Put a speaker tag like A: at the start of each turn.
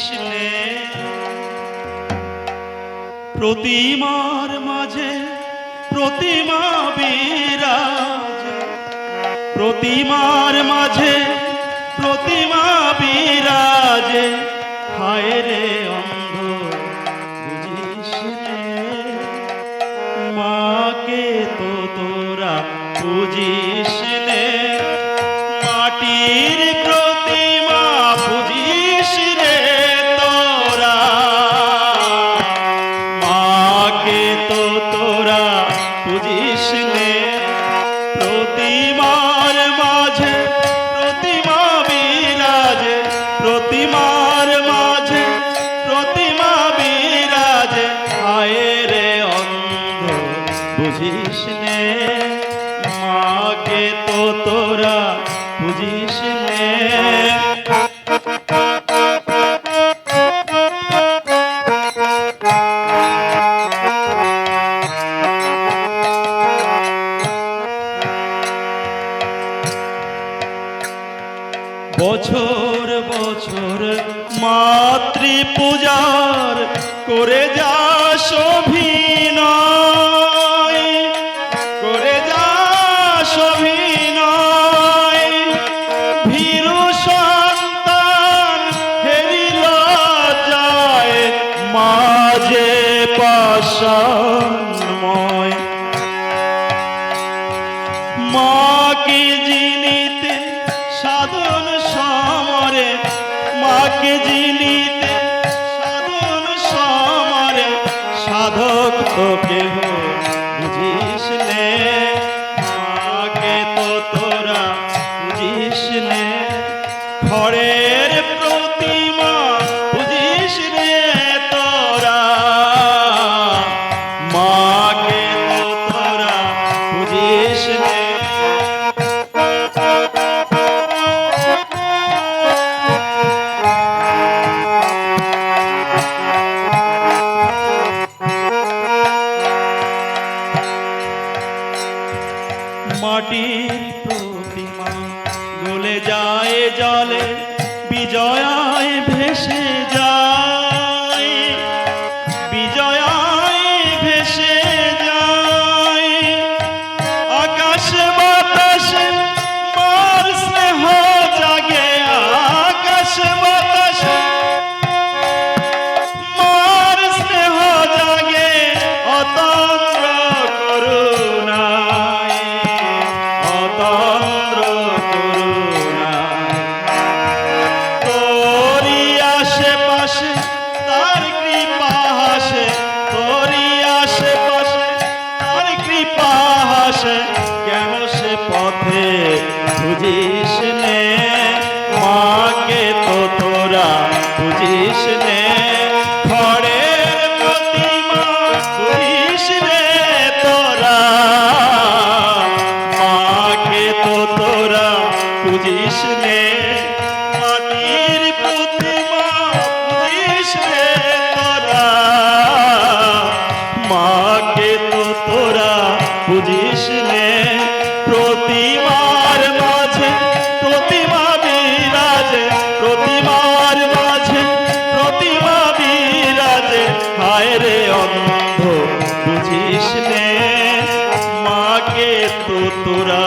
A: কৃষ্ণে প্রতিমার মাঝে প্রতিমা বিরাজ। প্রতিমার মাঝে প্রতিমা বিরাজে। হায় রে অন্ধ মাকে তো তোরা পুজিস প্রতিমার মাঝে, প্রতিমা বিরাজে, প্রতিমার মাঝে, প্রতিমা বিরাজে আয়ে রে অন্ধ বুঝিস নে, মাকে তো তোরা বুঝিস নে। বছর বছর মাতৃ পূজার করে যা অভিনয়, করে যা অভিনয়। ভীরু সন্তান হেরিল যায় মাঝে পাশানময় তো তো তোরা ঘরের মাটির প্রতিমা গলে যায় জলে বিজয়ায় বুঝিস নে, ঘরের প্রতিমা বুঝিস রে তোরা। মাকে তো তোরা বুঝিস নে, মাটির প্রতিমা বুঝিস রে তোরা। মাকে তো তোরা বুঝিস নে প্রতিমার তোরা